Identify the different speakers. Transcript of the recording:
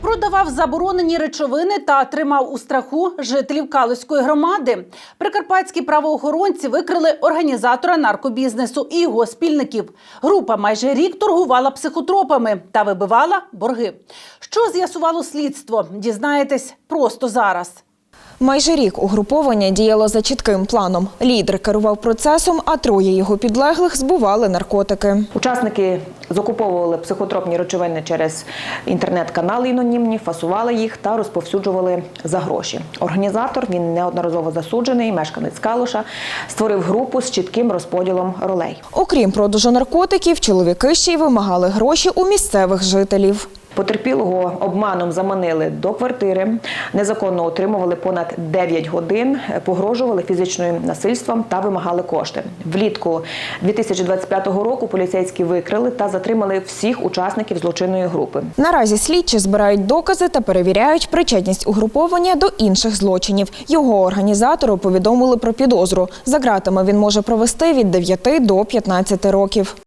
Speaker 1: Продавав заборонені речовини та тримав у страху жителів Калузької громади. Прикарпатські правоохоронці викрили організатора наркобізнесу і його спільників. Група майже рік торгувала психотропами та вибивала борги. Що з'ясувало слідство? Дізнаєтесь просто зараз.
Speaker 2: Майже рік угруповання діяло за чітким планом. Лідер керував процесом, а троє його підлеглих збували наркотики.
Speaker 3: Учасники закуповували психотропні речовини через інтернет-канали анонімні, фасували їх та розповсюджували за гроші. Організатор він неодноразово засуджений, мешканець Калуша, створив групу з чітким розподілом ролей.
Speaker 2: Окрім продажу наркотиків, чоловіки ще й вимагали гроші у місцевих жителів.
Speaker 3: Потерпілого обманом заманили до квартири, незаконно отримували понад 9 годин, погрожували фізичним насильством та вимагали кошти. Влітку 2025 року поліцейські викрили та затримали всіх учасників злочинної групи.
Speaker 2: Наразі слідчі збирають докази та перевіряють причетність угруповання до інших злочинів. Його організатору повідомили про підозру. За ґратами він може провести від 9 до 15 років.